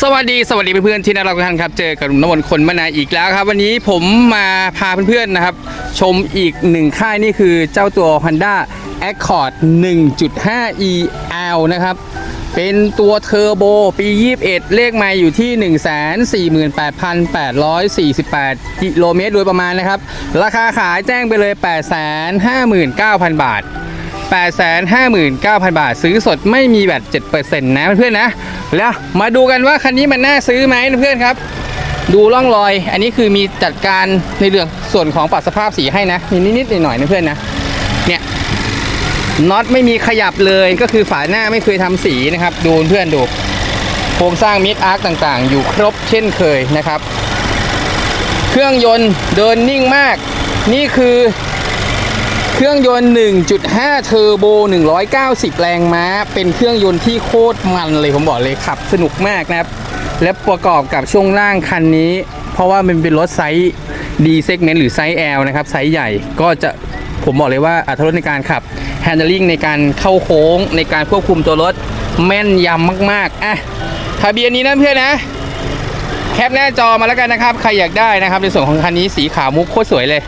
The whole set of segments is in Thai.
สวัสดีสวัสดีเพื่อนๆที่น่ารักทุกท่านครับเจอกับนุ่มนวลคนมนาอีกแล้วครับ วันนี้ผมมาพาเพื่อนๆนะครับ ชมอีกหนึ่งค่ายนี่คือเจ้าตัว Honda Accord 1.5 EL นะครับ เป็นตัวเทอร์โบปี 21 เลขไมล์อยู่ที่ 148,848 กิโลเมตรโดยประมาณนะครับ ราคาขายแจ้งไปเลย 859,000 บาท 859,000 บาท ซื้อสดไม่มีแบต7%นะเพื่อนๆนะ แล้วมาดูกันว่าคันนี้มันน่าซื้อไหมเพื่อนครับ ดูร่องรอย อันนี้คือมีจัดการในเรื่องส่วนของปรับสภาพสีให้นะ มีนิดๆหน่อยๆนะเพื่อนนะ เนี่ยน็อตไม่มีขยับเลยก็คือฝาหน้าไม่เคยทำสีนะครับ ดูเพื่อนดู โครงสร้างมิดอาร์คต่างๆ อยู่ครบเช่นเคยนะครับ เครื่องยนต์เดินนิ่งมาก นี่คือ เครื่องยนต์ 1.5 เทอร์โบ 190 แรงม้า เป็นเครื่องยนต์ที่โคตรมันเลยผมบอกเลยขับสนุกมากนะครับ และประกอบกับช่วงล่างคันนี้ เพราะว่ามันเป็นรถไซส์ D segment หรือไซส์ L นะครับ ไซส์ใหญ่ก็จะผมบอกเลยว่าอัตราในการขับ handling ในการเข้าโค้งในการควบคุมตัวรถแม่นยำมากๆอะทะเบียนนี้นะเพื่อนนะแคปหน้าจอมาแล้วกันนะครับ ใครอยากได้นะครับ ในส่วนของคันนี้สีขาวมุกโคตรสวยเลย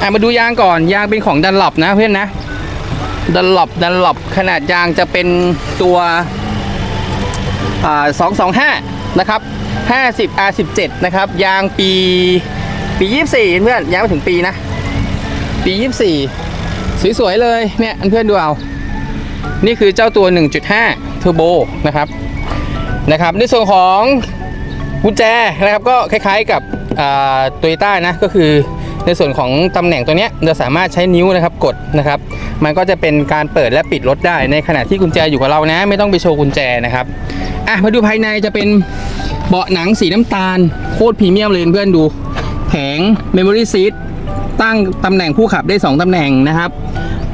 อะมาดูยางก่อนยางเป็นของดันหลับนะเพื่อนนะดันหลับดันหลับขนาดยางจะเป็นตัวอ่า225นะครับ50 R17 นะครับยางปีปี24เพื่อนยางไม่ถึงปีนะ ปี24สวยๆเลยเนี่ยเพื่อนดูเอา นี่คือเจ้าตัว 1.5 Turbo นะครับนะครับ ในส่วนของกุญแจนะครับก็คล้ายๆกับโตโยต้านะก็คือ ในส่วนของตำแหน่งตัวนี้เราสามารถใช้นิ้วนะครับกดนะครับ มันก็จะเป็นการเปิดและปิดรถได้ ในขณะที่กุญแจอยู่กับเรานะ ไม่ต้องไปโชว์กุญแจนะครับอะมาดูภายในจะเป็นเบาะหนังสีน้ำตาลโคตรพรีเมียมเลยเพื่อนดูแผง Memory Seat ตั้งตำแหน่งผู้ขับได้ 2ตำแหน่งนะครับ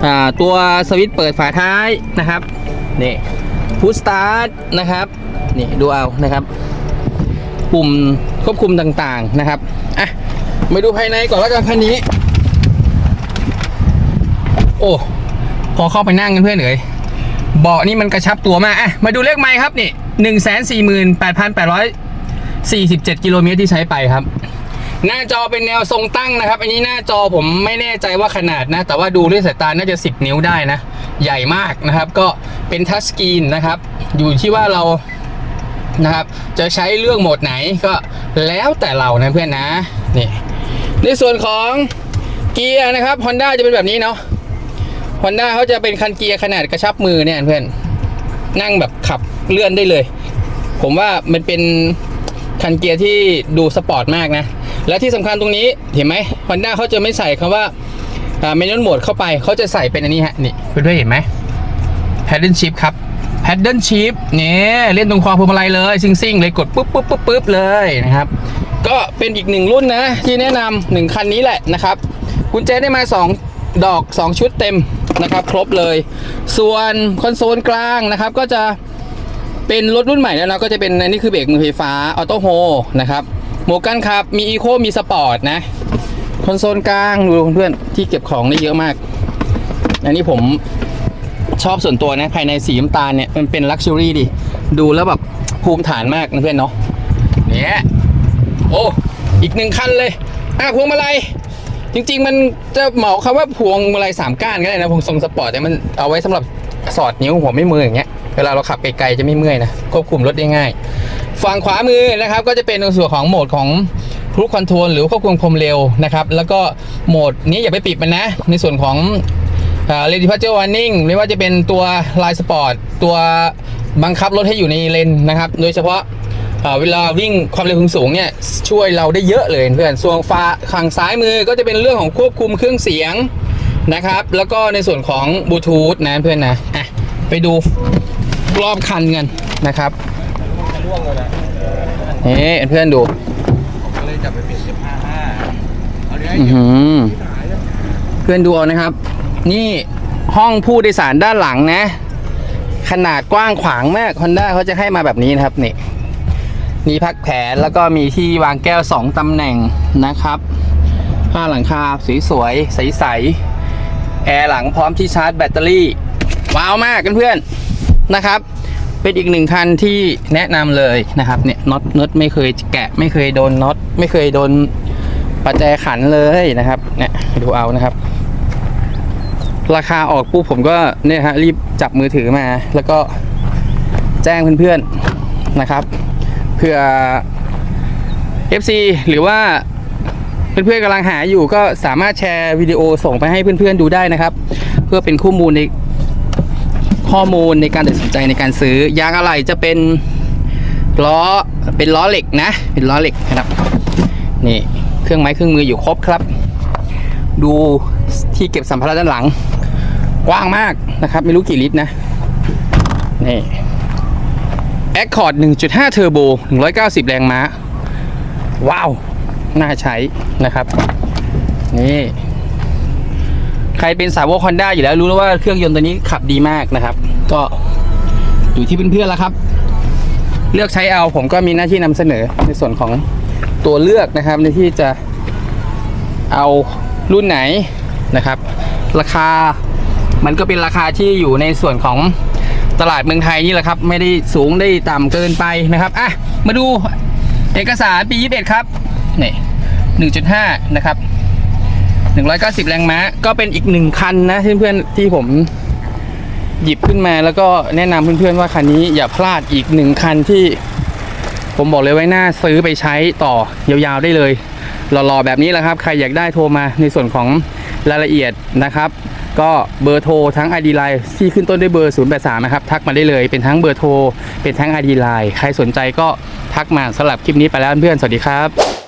อ่าตัวสวิตช์เปิดฝาท้ายนะครับนี่พุชสตาร์ทนะครับนี่ดูเอานะครับ ปุ่มควบคุมต่างๆนะครับอะ มาดูภายในก่อนแล้วกันคันนี้ โอ้ พอเข้าไปนั่งกันเพื่อนเอ๋ยเบาะนี่มันกระชับตัวมากอะ มาดูเลขไมล์ครับนี่หนึ่งแสนสี่หมื่นแปดพันแปดร้อยสี่สิบเจ็ดกิโลเมตรที่ใช้ไปครับ หน้าจอเป็นแนวทรงตั้งนะครับ อันนี้หน้าจอผมไม่แน่ใจว่าขนาดนะ แต่ว่าดูด้วยสายตาน่าจะ10นิ้วได้นะ ใหญ่มากนะครับ ก็เป็นทัชสกรีนนะครับ อยู่ที่ว่าเรานะครับ จะใช้เรื่องโหมดไหนก็แล้วแต่เรานะเพื่อนนะ นี่ ในส่วนของเกียร์นะครับ Honda จะเป็นแบบนี้เนาะ Honda เขาจะเป็นคันเกียร์ขนาดกระชับมือเนี่ยเพื่อนนั่งแบบขับเลื่อนได้เลย ผมว่ามันเป็นคันเกียร์ที่ดูสปอร์ตมากนะ และที่สำคัญตรงนี้เห็นไหม Honda เขาจะไม่ใส่คำว่าเมนูโหมดเข้าไปเขาจะใส่เป็นอันนี้ฮะนี่เพื่อนๆเห็นไหม paddle shift ครับ paddle shift เนี่ยเล่นตรงคอพวงมาลัยเลยซิ่งๆเลยกดปุ๊บปุ๊บปุ๊บปุ๊บเลยนะครับ ก็เป็นอีกหนึ่งรุ่นนะ ที่แนะนำหนึ่งคันนี้แหละนะครับกุญแจได้มา 2 ดอก 2 ชุดเต็มนะครับ ครบเลย ส่วนคอนโซลกลางนะครับ ก็จะเป็นรถรุ่นใหม่แล้วนะก็จะเป็นอันนี้คือเบรกมือไฟฟ้าออโต้โฮนะครับหมวกกันขับมีอีโคมีสปอร์ตนะคอนโซลกลางดูเพื่อนๆที่เก็บของได้เยอะมาก อันนี้ผม ชอบส่วนตัวนะภายในสีน้ำตาลเนี่ยมันเป็นลักชัวรี่ดิดูแล้วแบบภูมิฐานมากนะเพื่อนเนาะเนี่ยโอ้อีกหนึ่งคันเลยอะพวงมาลัยจริง ๆ มันจะเหมาคำว่าพวงมาลัยสามก้านก็ได้นะพวงทรงสปอร์ตแต่มันเอาไว้สำหรับสอดนิ้วหัวไม่มืออย่างเงี้ยเวลาเราขับไกลๆจะไม่เมื่อยนะควบคุมรถได้ง่ายฝั่งขวามือนะครับก็จะเป็นในส่วนของโหมดของครูคอนโทรลหรือควบคุมความเร็วนะครับแล้วก็โหมดนี้อย่าไปปิดมันนะ ในส่วนของ เลนดิพัชเจอร์วาร์นิ่งไม่ว่าจะเป็นตัวลายสปอร์ตตัวบังคับรถให้อยู่ในเลนนะครับ โดยเฉพาะเอ่อเวลาวิ่งความเร็วสูงๆเนี่ยช่วยเราได้เยอะเลยเพื่อนส่วนฟ้าข้างซ้ายมือก็จะเป็นเรื่องของควบคุมเครื่องเสียงนะครับ แล้วก็ในส่วนของบลูทูธนะเพื่อนนะอะไปดูรอบคันกันนะครับนี่เพื่อนดูก็เลยจับไปเปลี่ยนเสื้อผ้าห้าเอาเดี๋ยวให้อื้อหือเพื่อนดูเอานะครับ นี่ห้องผู้โดยสารด้านหลังนะ ขนาดกว้างขวางมาก Honda เขาจะให้มาแบบนี้นะครับนี่มีพักแผนแล้วก็มีที่วางแก้ว 2 ตำแหน่งนะครับผ้าหลังคาสวยๆใสๆแอร์หลังพร้อมที่ชาร์จแบตเตอรี่ ว้าวมากเพื่อนๆนะครับ เป็นอีกหนึ่งคันที่แนะนำเลยนะครับเนี่ยน็อตน็อตไม่เคยแกะไม่เคยโดนน็อตไม่เคยโดนประแจขันเลยนะครับเนี่ยดูเอานะครับ ราคาออกปุ๊บผมก็เนี่ยฮะรีบจับมือถือมา แล้วก็แจ้งเพื่อนๆนะครับเผื่อ FC หรือว่าเพื่อนๆกำลังหาอยู่ก็สามารถแชร์วิดีโอส่งไปให้เพื่อนๆดูได้นะครับ เพื่อเป็นข้อมูลในข้อมูลในการตัดสินใจในการซื้อยางอะไหล่จะเป็นล้อเป็นล้อเหล็กนะ เป็นล้อเหล็กนะครับนี่เครื่องไม้เครื่องมืออยู่ครบครับ ดูที่เก็บสัมภาระด้านหลัง กว้างมากนะครับ ไม่รู้กี่ลิตรนะ นี่ Accord 1.5 เทอร์โบ 190 แรงม้า ว้าว น่าใช้นะครับ นี่ ใครเป็นสาวกฮอนด้าอยู่แล้วรู้แล้วว่าเครื่องยนต์ตัวนี้ขับดีมากนะครับ ก็อยู่ที่เพื่อนๆแล้วครับ เลือกใช้เอาผมก็มีหน้าที่นำเสนอในส่วนของตัวเลือกนะครับ ในที่จะเอารุ่นไหนนะครับ ราคา มันก็เป็นราคาที่อยู่ในส่วนของตลาดเมืองไทยนี่แหละครับ ไม่ได้สูงได้ต่ำเกินไปนะครับอะมาดูเอกสารปี 21 ครับนี่1.5 นะครับ 190 แรงม้า ก็เป็นอีกหนึ่งคันนะเพื่อนๆที่ผมหยิบขึ้นมาแล้วก็แนะนำเพื่อนๆว่าคันนี้อย่าพลาดอีกหนึ่งคันที่ ผมบอกเลยไว้หน้าซื้อไปใช้ต่อยาวๆได้เลยหล่อๆแบบนี้แหละครับ ใครอยากได้โทรมาในส่วนของรายละเอียดนะครับ ก็เบอร์โทรทั้ง ID Line ที่ขึ้นต้นด้วยเบอร์ 083 นะครับ ทักมาได้เลยเป็นทั้งเบอร์โทร เป็นทั้ง ID Line ใครสนใจก็ทักมาสำหรับคลิปนี้ไปแล้วเพื่อนสวัสดีครับ